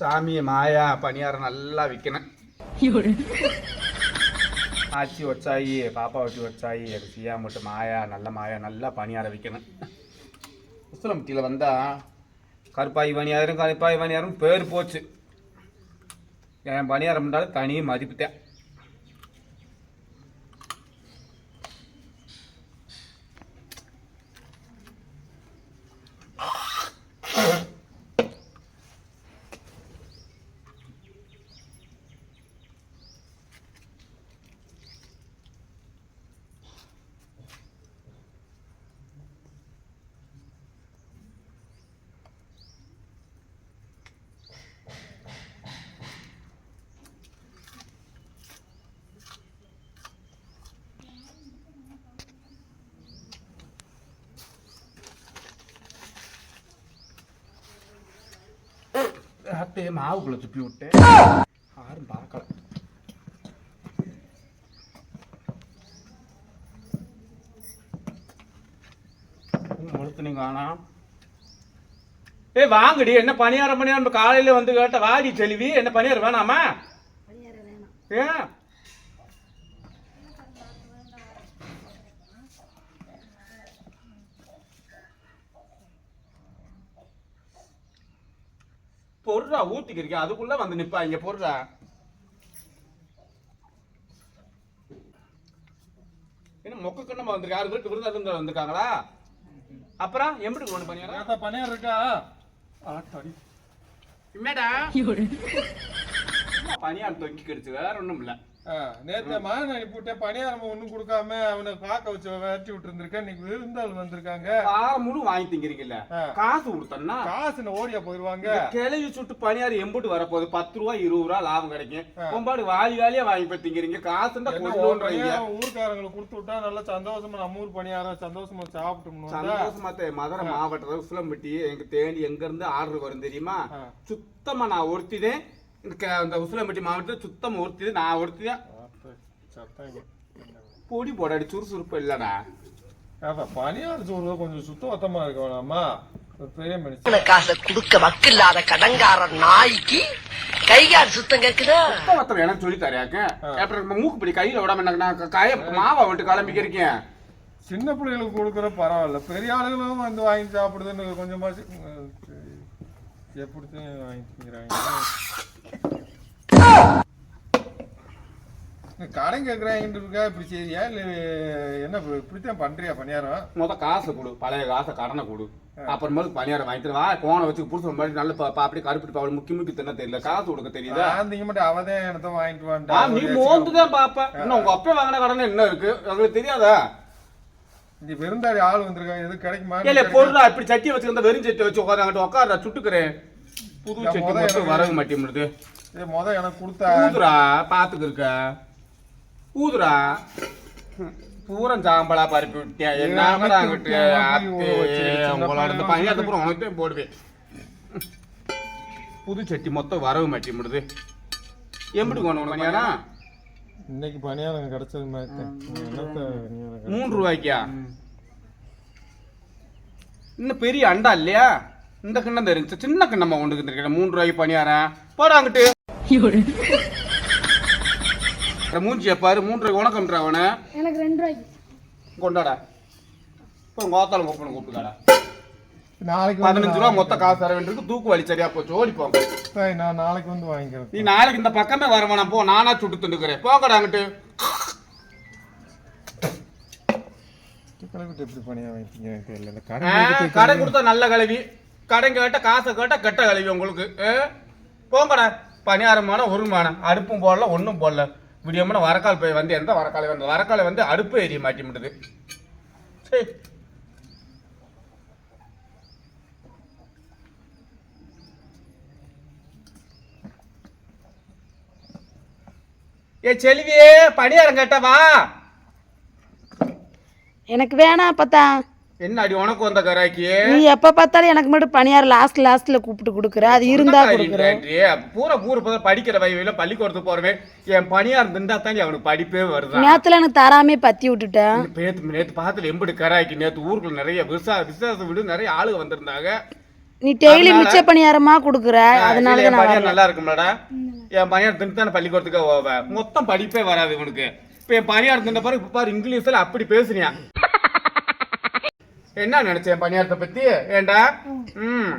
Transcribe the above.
சாமி மாயா பணியாரம் நல்லா விற்கணும் ஆச்சி வச்சாயி பாப்பா வச்சு வச்சாயி சியா மட்டும் மாயா நல்ல மாயா நல்லா பணியாரம் விற்கணும் உசுலம்பட்டியில் வந்தா கருப்பாய் பணியாரம் கருப்பாய் பணியாரம் பேர் போச்சு. என் பணியாரம் பண்ணாலும் தனி மதிப்புத்தேன் அப்படியே மாவுக்குள்ள துப்பி விட்டு யாரும் பார்க்கல முழுத்துனீங்க ஆனா ஏய் வாங்கடி என்ன பணியாரம் பணியாரம் காலையில வந்து கேட்ட வாடி செல்வி என்ன பணியாரம் வேணாமா ஏன் பொருளா ஊத்திக்கிறீங்க அதுக்குள்ள வந்து நிப்பா இங்க பொருளா? என்ன மொக்க கண்ணமா வந்திருக்கு? யாரு வீட்டு விருந்தாளி வந்திருக்காங்களா? அப்புறம் எப்படி ஒண்ணு பண்ணியாரா தாத்தா பணியாரம் இருக்கா? இம்மேடா பனியார் தொக்கி கடிச்சு வேற ஒண்ணும் இல்ல. நேத்து மகன் அனுப்பிவிட்டேன். பணியாரம் ஒண்ணும் கொடுக்காம அவனை பார்க்க வச்சு விரட்டி விட்டு இருந்திருக்கேன் இன்னைக்கு விருந்தாள் வந்திருக்காங்க. முழு வாங்கி திங்கிறீங்கல்ல. காசு கொடுத்தோம்னா காசு ஓடியா போயிருவாங்க? கிளவி சுட்டு பணியார் எம்புட்டு வரப்போகுது. பத்து ரூபா இருபது ரூபா லாபம் கிடைக்கும். கொம்பாடு வாலி வாலியா வாங்கி போய் திங்கிறீங்க. காசுண்டா என்ன கொண்டு ஒரு பணியாரம் ஊர்க்காரங்களுக்கு கொடுத்து விட்டா நல்லா சந்தோஷமா நம்ம ஊர் பணியாரம் சந்தோஷமா சாப்பிட்டோம்னு சந்தோஷமா மதுரை மாவட்டத்தில் உசிலம்பட்டி எங்க தேடி எங்க இருந்து ஆர்டர் வரும் தெரியுமா. சுத்தமா நான் ஒருத்திதேன் இந்த உசிலம்பட்டி மாவட்டத்தில் சுத்தமா ஒருத்திது நான் ஆத்த, சத்தாங்க. பொடி போடாடி சுறுசுறுப்பு இல்லடா தாத்தா பணியாரம் சோறு கொஞ்சம் சுத்தபத்தமா இருக்க வேணாமா பெரிய மனுஷன் காசை குடுக்க வக்கில்லாத கடங்கார நாய்க்கு கைகால் சுத்தம் கேக்குதா மொத்தம் எனக்கு சொல்லி தரையாக்க அப்புறம் மூக்கு பிடி கையில விடாம எனக்கு நான் காய மாவா விட்டு கிளம்பிக்க இருக்கேன் சின்ன பிள்ளைகளுக்கு கொடுக்குற பரவாயில்ல பெரிய ஆளுகளும் வந்து வாங்கி சாப்பிடுதுன்னு சரி. எப்படித்தான் வாங்கி திங்கிறாங்க கடன் கேட்குறாங்க இருக்கா இப்படி சரியா இல்லை என்ன இப்ப இப்படித்தான் பண்றியா பணியாரம்? முத காசு கொடு பழைய காசை கடனை கொடு. அப்புறமேல பணியாரம் வாங்கிட்டு வா கோணை வச்சு புடிச்ச மாதிரி நல்ல அப்படியே கருப்பிட்டு பாவல் முக்கி முக்கி தின்ன தெரியல. காசு கொடுக்க தெரியுதா? நான் திங்க மட்டும் அவதான் இடத்த வாங்கிட்டு வந்துட்டா நீ மோந்து தான் பாப்ப. இன்னும் உங்க அப்பா வாங்கின கடன் என்ன இருக்கு. உங்களுக்கு தெரியாதா? இங்க விருந்தாளி ஆள் வந்திருக்காங்க எது கிடைக்குமா? இல்ல பொருளா இப்படி சட்டி வச்சுருந்த வெறும் சட்டி வச்சு உட்காந்து உட்கார சுட்டுக்கிறேன். புது சட்டி வரவே மாட்டேங்குது ஏ முத எனக்கு கொடுத்தா. பாத்துக்கு இருக்க ஊதுரா பூரம் சாம்பலா பருப்பி விட்டியா? என்ன உங்களோட இந்த பையன் அப்புறம் உனக்கு தான் போடுவேன். புது சட்டி மொத்தம் வரவே மாட்டேங்குது எப்படி கொண்டு வரணும் பணியாரா இன்னைக்கு பணியாரம் கிடைச்சது தான். பணியாரம்? மூன்று ரூபாய்க்கா இன்னும் பெரிய அண்டா இல்லையா? இந்த கிண்ணம் தெரிஞ்சு சின்ன கிண்ணமா கொண்டு வந்துருக்கேன் மூன்று ரூபாய்க்கு பணியாரன். போடா அங்கிட்டு. மூஞ்சிய பாரு மூன்று ரூபாய் உனக்கு அவனை. எனக்கு ரெண்டு ரூபாய்க்கு. கொண்டாடா. இப்போ கோத்தாலம் கூப்பிடணும் கூப்பிட்டுக்காடா நாளைக்கு பதினஞ்சு ரூபா மொத்த காசு தர வேண்டியது தூக்கு வலி சரியா போச்சு ஓடி போங்க சரி, நான் நாளைக்கு வந்து வாங்கிக்கிறேன். நீ நாளைக்கு இந்த பக்கமே வர வேணாம். போ நானா சுட்டு திண்டுக்கிறேன் போங்கடா அங்கிட்டு. எப்படி எனக்கு தெரியல. இந்த கடன் கடை கொடுத்தா நல்ல கழுவி. கடன் கேட்ட காசை கேட்டா கெட்ட கழுவி உங்களுக்கு? போங்கடா. பணியாரமான ஒரு மானம் அடுப்பும் போடல ஒன்றும் போடல. விடியமான வரக்கால் போய் வந்து எந்த வரக்காலை வந்து வரக்காலை வந்து அடுப்பு எரிய மாட்டி விடுது. சரி ஏ செல்வியே பணியாரம் கேட்டவா எனக்கு வேணாம் பார்த்தா என்ன அடி உனக்கு வந்த கராக்கி நீ எப்ப பார்த்தாலும் எனக்கு மட்டும் பணியார் லாஸ்ட் லாஸ்ட்ல கூப்பிட்டு கொடுக்குற. அது இருந்தா கொடுக்குற. பூரா பூரா படிக்கிற வயவில பள்ளிக்கூடத்துக்கு போறவே என் பணியார் இருந்தா தான் அவனுக்கு படிப்பே வருதான் நேத்துல எனக்கு தராமே பத்தி விட்டுட்டேன் நேத்து நேத்து பார்த்துல எம்படி கராய்க்கு நேத்து ஊருக்குள்ள நிறைய விசா விசேஷ வீடு நிறைய ஆளுங்க வந்திருந்தாங்க. நீ டெய்லி மிச்ச பணியாரமா கொடுக்குற. அதனால தான் என் வரல. நல்லா இருக்கும்லடா. என் பையன் தின்னு தானே பள்ளிக்கூடத்துக்கு மொத்தம் படிப்பே வராது உனக்கு இப்ப என் பணியார் தின்ன பாரு இப்ப பாரு இங்கிலீஷ்ல அப்படி பேசுனியா. என்ன நினைச்ச என் பணியாரத்தை பத்தி? ஏண்டா? ம்.